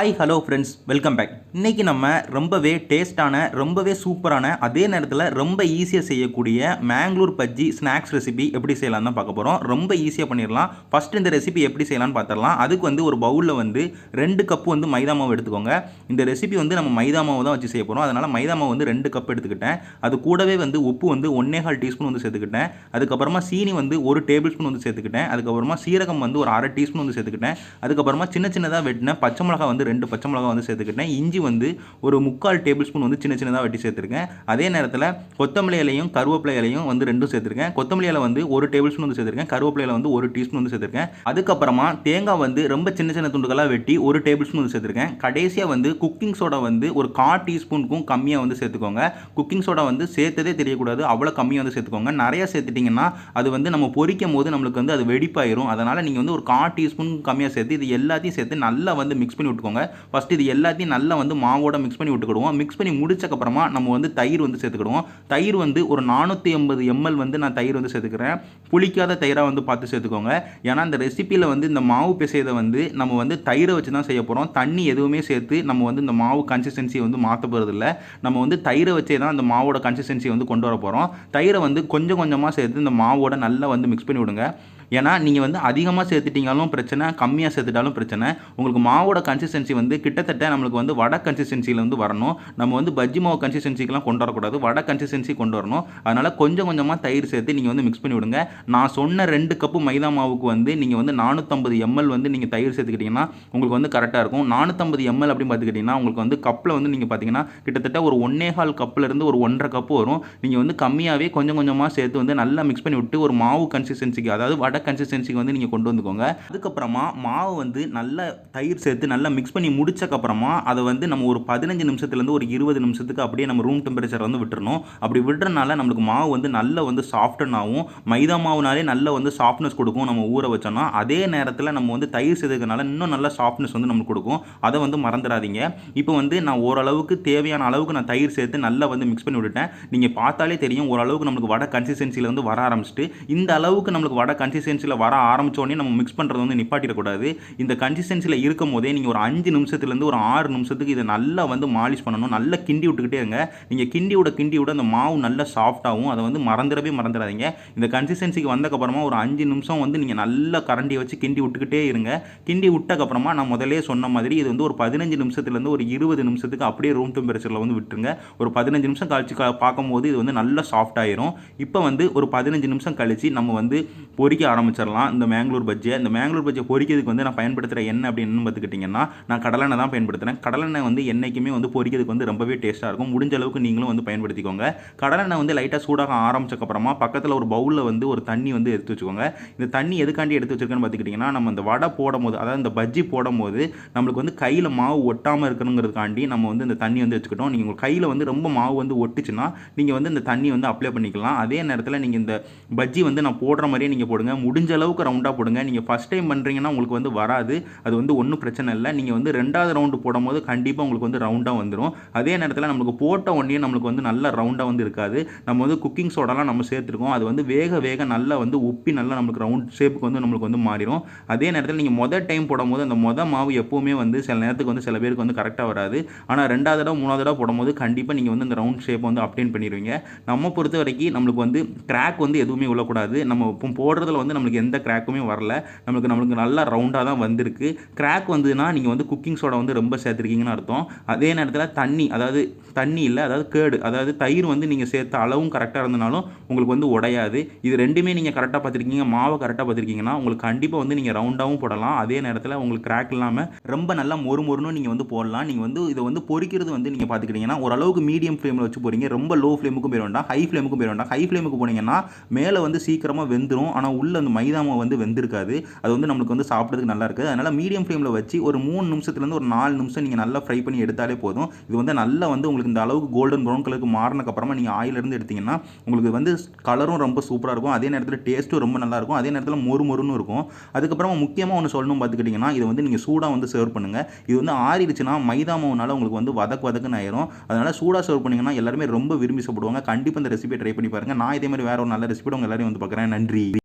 Hi hello friends welcome back இன்றைக்கி நம்ம ரொம்பவே டேஸ்ட்டான ரொம்பவே சூப்பரான அதே நேரத்தில் ரொம்ப ஈஸியாக செய்யக்கூடிய மேங்களூர் பஜ்ஜி ஸ்நாக்ஸ் ரெசிபி எப்படி செய்யலாம் தான் பார்க்க போகிறோம் ரொம்ப ஈஸியாக பண்ணிடலாம். ஃபஸ்ட் இந்த ரெசிபி எப்படி செய்யலாம்னு பார்த்துடலாம். அதுக்கு வந்து ஒரு பவுலில் வந்து ரெண்டு கப்பு வந்து மைதா மாவு எடுத்துக்கோங்க. இந்த ரெசிபி வந்து நம்ம மைதா மாவு தான் வச்சு செய்ய போகிறோம் அதனால் மைதா மாவு வந்து ரெண்டு கப் எடுத்துக்கிட்டேன். அது கூடவே வந்து உப்பு வந்து ஒன்னே கால் டீஸ்பூன் வந்து சேர்த்துக்கிட்டேன். அதுக்கப்புறமா சீனி வந்து ஒரு டேபிள் ஸ்பூன் வந்து சேர்த்துக்கிட்டேன். அதுக்கப்புறமா சீரகம் வந்து ஒரு அரை டீஸ்பூன் வந்து சேர்த்துக்கிட்டேன். அதுக்கப்புறமா சின்ன சின்னதாக வெட்டின பச்சை மிளகா வந்து ரெண்டு பச்சை மிளகா வந்து சேர்த்துக்கிட்டேன். இஞ்சி வந்து ஒரு முக்கால் டேபிள் ஸ்பூன் வந்து சின்ன சின்னதாக வெட்டி சேர்த்துருக்கேன். அதே நேரத்தில் கொத்தமல்லி இலையும் கருவேப்பிலை இலையும் வந்து ரெண்டும் சேர்த்துருக்கேன். கொத்தமல்லி இலை வந்து ஒரு டேபிள் ஸ்பூன் வந்து சேர்த்துருக்கேன். கருவேப்பிலை வந்து ஒரு டீஸ்பூன் வந்து சேர்த்துருக்கேன். அதுக்கப்புறமா தேங்காய் வந்து ரொம்ப சின்ன சின்ன துண்டுகளாக வெட்டி ஒரு டேபிள் ஸ்பூன் வந்து சேர்த்துருக்கேன். கடைசியாக வந்து குக்கிங் சோடா வந்து ஒரு கால் டீஸ்பூனுக்கும் கம்மியாக வந்து சேர்த்துக்கோங்க. குக்கிங் சோடா வந்து சேர்த்ததே தெரியக்கூடாது. அவ்வளோ கம்மியாக வந்து சேர்த்துக்கோங்க. நிறைய சேர்த்துட்டிங்கன்னா அது வந்து நம்ம பொரிக்கும் போது நம்மளுக்கு வந்து அது வெடிப்பாயிரும். அதனால் நீங்கள் வந்து ஒரு கால் டீஸ்பூன் கம்மியாக சேர்த்து இது எல்லாத்தையும் சேர்த்து நல்லா வந்து மிக்ஸ் பண்ணி விட்டுக்கோங்க. ஃபஸ்ட்டு இது எல்லாத்தையும் நல்லா வந்து மாவோட மிக்ஸ் பண்ணி விட்டுக்கிடுவோம். மிக்ஸ் பண்ணி முடிச்சக்கப்புறமா நம்ம வந்து தயிர் வந்து சேர்த்துக்கிடுவோம். தயிர் வந்து ஒரு நானூற்றி எண்பது எம்எல் வந்து நான் தயிர் வந்து சேர்த்துக்கிறேன். புளிக்காத தயிராக வந்து பார்த்து சேர்த்துக்கோங்க. ஏன்னா இந்த ரெசிப்பியில் வந்து இந்த மாவு பிசையதை வந்து நம்ம வந்து தயிரை வச்சு தான் செய்ய போகிறோம் தண்ணி எதுவுமே சேர்த்து நம்ம வந்து இந்த மாவு கன்சிஸ்டன்சியை வந்து மாற்ற போகிறதில்ல நம்ம வந்து தயிரை வச்சே தான் அந்த மாவோட கன்சிஸ்டன்சியை வந்து கொண்டு வர போகிறோம் தயிரை வந்து கொஞ்சம் கொஞ்சமாக சேர்த்து இந்த மாவோட நல்லா வந்து மிக்ஸ் பண்ணி விடுங்க. ஏன்னா நீங்கள் வந்து அதிகமாக சேர்த்துட்டீங்களும் பிரச்சனை கம்மியாக சேர்த்துட்டாலும் பிரச்சனை. உங்களுக்கு மாவோட கன்சிஸ்டன்சி வந்து கிட்டத்தட்ட நம்மளுக்கு வந்து வடை கன்சிஸ்டன்சியில் வந்து வரணும். நம்ம வந்து பஜ்ஜி மாவு கன்சிஸ்டன்சிக்கெலாம் கொண்டு வரக்கூடாது. வடை கன்சிஸ்டன்சி கொண்டு வரணும். அதனால் கொஞ்சம் கொஞ்சமாக தயிர் சேர்த்து நீங்கள் வந்து மிக்ஸ் பண்ணி விடுங்க. நான் சொன்ன ரெண்டு கப்பு மைதா மாவுக்கு வந்து நீங்கள் வந்து நானூற்றம்பது எம்எல் வந்து நீங்கள் தயிர் சேர்த்துக்கிட்டிங்கன்னா உங்களுக்கு வந்து கரெக்டாக இருக்கும். நானூற்றம்பது எம்எல் அப்படின்னு பார்த்துக்கிட்டிங்கன்னா உங்களுக்கு வந்து கப்பில் வந்து நீங்கள் பார்த்தீங்கன்னா கிட்டத்தட்ட ஒரு ஒன்னே கால் கப்பிலேருந்து ஒரு ஒன்றரை கப்பு வரும். நீங்கள் வந்து கம்மியாகவே கொஞ்சம் கொஞ்சமாக சேர்த்து வந்து நல்லா மிக்ஸ் பண்ணி விட்டு ஒரு மாவு கன்சிஸ்டன்சிக்கு அதாவது வடை கன்சிஸ்டன்சிக்கு வந்து நீங்கள் கொண்டு வந்துக்கோங்க. அதுக்கப்புறமா மாவு வந்து நல்லா தயிர் சேர்த்து நல்லா மிக்ஸ் பண்ணி முடிச்சக்கப்புறமா அதை வந்து நம்ம ஒரு பதினஞ்சு நிமிஷத்துலேருந்து ஒரு இருபது நிமிஷத்துக்கு அப்படியே நம்ம ரூம் டெம்பரேச்சர் வந்து விட்டுறணும். அப்படி விடுறதுனால நம்மளுக்கு மாவு வந்து நல்ல வந்து சாஃப்டன் ஆகும். மைதா மாவுனாலே நல்ல வந்து சாஃப்ட்னஸ் கொடுக்கும் நம்ம ஊற வச்சோம்னா. அதே நேரத்தில் நம்ம வந்து தயிர் செய்ததுனால இன்னும் நல்ல சாஃப்ட்னஸ் வந்து நமக்கு கொடுக்கும். அதை வந்து மறந்துடாதீங்க. இப்போ வந்து நான் ஓரளவுக்கு தேவையான அளவுக்கு நான் தயிர் சேர்த்து நல்லா வந்து மிக்ஸ் பண்ணி விட்டுட்டேன். நீங்கள் பார்த்தாலே தெரியும் ஓரளவுக்கு நம்மளுக்கு வடை கன்சிஸ்டன்சியில் வந்து வர ஆரம்பிச்சிட்டு. இந்த அளவுக்கு நம்மளுக்கு வடை கன்சிஸ்டன்சியில் வர ஆரம்பித்தோடனே நம்ம மிக்ஸ் பண்ணுறது வந்து நிப்பாட்டிடக்கூடாது. இந்த கன்சிஸ்டன்சியில் இருக்கும் போதே நீங்கள் ஒரு அஞ்சு நிமிஷத்துலேருந்து ஒரு ஆறு நிமிஷத்துக்கு இதை நல்லா வந்து மாலிஷ் பண்ணணும். நல்லா கிண்டி விட்டுக்கிட்டே இருங்க. நீங்கள் கிண்டி விட கிண்டி விட அந்த மாவு நல்லா சாஃப்டாகவும் அதை வந்து மறந்துடவே மறந்துடாதீங்க. இந்த கன்சிஸ்டன்சிக்கு வந்தக்கப்புறமா ஒரு அஞ்சு நிமிஷம் வந்து நீங்கள் நல்லா கரண்டியை வச்சு கிண்டி விட்டுக்கிட்டே இருங்க. கிண்டி விட்டக்கப்புறமா நான் முதலே சொன்ன மாதிரி இது வந்து ஒரு பதினஞ்சு நிமிஷத்துலேருந்து ஒரு இருபது நிமிஷத்துக்கு அப்படியே ரூம் டெம்பரேச்சரில் வந்து விட்டுருங்க. ஒரு பதினஞ்சு நிமிஷம் கழிச்சு பார்க்கும்போது இது வந்து நல்லா சாஃப்ட் ஆயிரும். இப்போ வந்து ஒரு பதினஞ்சு நிமிஷம் கழிச்சு நம்ம வந்து பொரிக்க ஆரம்பிச்சிடலாம் இந்த மேங்களூர் பஜ்ஜியை இந்த மேங்களூர் பஜ்ஜியை பொரிக்கிறதுக்கு வந்து நான் பயன்படுத்துகிற எண்ணெய் அப்படின்னு பார்த்துக்கிட்டிங்கன்னா நான் கடலெண்ணெய் தான் பயன்படுத்துகிறேன் கடலெண்ணெய் வந்து என்றைக்குமே வந்து பொறிக்கிறதுக்கு வந்து ரொம்பவே டேஸ்ட்டாக இருக்கும். முடிஞ்ச அளவுக்கு நீங்களும் வந்து பயன்படுத்திக்கோங்க. கடலெண்ணெய் வந்து லைட்டாக சூடாக ஆரம்பிச்சக்கப்புறமா பக்கத்தில் ஒரு பவுலில் வந்து ஒரு தண்ணி வந்து எடுத்து வச்சுக்கோங்க. இந்த தண்ணி எதுக்காண்டி எடுத்து வச்சிருக்கேன்னு பார்த்துக்கிட்டிங்கன்னா நம்ம இந்த வடை போடும் போது அதாவது இந்த பஜ்ஜி போடும் போது நம்மளுக்கு வந்து கையில் மாவு ஒட்டாமல் இருக்கணுங்கிறதுக்காண்டி நம்ம வந்து இந்த தண்ணி வந்து வச்சுக்கிட்டோம். நீங்கள் உங்கள் கையில் வந்து ரொம்ப மாவு வந்து ஒட்டுச்சுன்னா நீங்கள் வந்து இந்த தண்ணி வந்து அப்ளை பண்ணிக்கலாம். அதே நேரத்தில் நீங்கள் இந்த பஜ்ஜி வந்து நான் போடுற மாதிரியே நீங்கள் போடுங்க. முடிஞ்ச அளவுக்கு ரவுண்டாக போடுங்க. நீங்கள் ஃபஸ்ட் டைம் பண்ணுறீங்கன்னா உங்களுக்கு வந்து வராது. அது வந்து ஒன்றும் பிரச்சனை இல்லை. நீங்கள் வந்து ரெண்டாவது ரவுண்டு போடும்போது கண்டிப்பாக உங்களுக்கு வந்து ரவுண்டாக வந்துடும் அதே நேரத்தில் நம்மளுக்கு போட்ட உடனே நம்மளுக்கு வந்து நல்ல ரவுண்டாக வந்து இருக்காது. நம்ம வந்து குக்கிங் சோடாலாம் நம்ம சேர்த்துருக்கோம். அது வந்து வேக வேக நல்லா வந்து உப்பி நல்லா நம்மளுக்கு ரவுண்ட் ஷேப்புக்கு வந்து நம்மளுக்கு வந்து மாறிடும் அதே நேரத்தில் நீங்கள் மொதல் டைம் போடும்போது அந்த மொதல் மாவு எப்போவுமே வந்து சில நேரத்துக்கு வந்து சில பேருக்கு வந்து கரெக்டாக வராது. ஆனால் ரெண்டாவது தடவை மூணாவது தடவை போடும்போது கண்டிப்பாக நீங்கள் வந்து அந்த ரவுண்ட் ஷேப் வந்து அப்டேன் பண்ணிடுவீங்க நம்ம பொறுத்த வரைக்கும் நம்மளுக்கு வந்து கிராக் வந்து எதுவுமே விழக்கூடாது. நம்ம இப்போ போடுறதுல வந்து நம்மளுக்கு எந்த கிராக்குமே வரல. நம்மளுக்கு நம்மளுக்கு நல்லா ரவுண்டாக தான் வந்திருக்கு. கிராக் வந்ததுன்னா நீங்கள் வந்து குக்கிங் சோடா வந்து ரொம்ப சேர்த்துருக்கீங்கன்னு அர்த்தம். அதே நேரத்தில் தண்ணி அதாவது தண்ணி இல்லை அதாவது கேடு அதாவது தயிர் வந்து நீங்கள் சேர்த்த அளவும் கரெக்டாக இருந்தனாலும் உங்களுக்கு வந்து உடையாது. இது ரெண்டுமே நீங்கள் கரெக்டாக பார்த்துருக்கீங்க மாவை கரெக்டாக பார்த்துருக்கீங்கன்னா உங்களுக்கு கண்டிப்பாக வந்து நீங்கள் ரவுண்டாகவும் போடலாம். அதே நேரத்தில் உங்களுக்கு கிராக் இல்லாமல் ரொம்ப நல்லா மொறு மொறுன்னு நீங்கள் வந்து போடலாம். நீங்கள் வந்து இதை வந்து பொறிக்கிறது வந்து நீங்கள் பார்த்துக்கிட்டிங்கன்னா ஓரளவுக்கு மீடியம் ஃப்ளேமில் வச்சு போகிறீங்க ரொம்ப லோ ஃப்ளேமுக்கும் போயிட வேண்டாம் ஹை ஃப்ளேமுக்கும் போயிட வேண்டாம். ஹை ஃப்ளேமுக்கு போனீங்கன்னா மேலே வந்து சீக்கிரமாக வெந்துடும் ஆனால் உள்ள அந்த மைதா மாவு வந்து வெந்திருக்காது. அது வந்து நம்மளுக்கு வந்து சாப்பிட்றதுக்கு நல்லா இருக்குது. அதனால் மீடியம் ஃப்ளேமில் வச்சு ஒரு மூணு நிமிஷத்துலேருந்து ஒரு நாலு நிமிஷம் நீங்கள் நல்லா ஃப்ரை பண்ணி எடுத்தாலே போதும். இது வந்து நல்லா வந்து உங்களுக்கு இந்த அளவுக்கு கோல்டன் ப்ரௌன் கலருக்கு மாறினக்கப்புறமா நீங்கள் ஆயிலிருந்து எடுத்தீங்கன்னா உங்களுக்கு வந்து கலரும் ரொம்ப சூப்பராக இருக்கும். அதே நேரத்தில் டேஸ்ட்டும் ரொம்ப நல்லா இருக்கும். அதே நேரத்தில் மொறு மொறுன்னு இருக்கும். அதுக்கப்புறமா முக்கியமாக ஒன்று சொல்லணும் பார்த்துக்கிட்டிங்கன்னா இது வந்து நீங்கள் சூடாக வந்து சர்வ் பண்ணுங்கள் இது வந்து ஆறிடுச்சுன்னா மைதா மாவுனால உங்களுக்கு வந்து வதக்கு வதக்குன்னு ஆயிரும். அதனால் சூடாக சர்வ் பண்ணிங்கன்னா எல்லாருமே ரொம்ப விரும்பி சாப்பிடுவாங்க. கண்டிப்பாக இந்த ரெசிபியை ட்ரை பண்ணி பாருங்கள் நான் இதே மாதிரி வேறு ஒரு நல்ல ரெசிபியோட உங்கள் எல்லாரையும் வந்து பார்க்குறேன். நன்றி.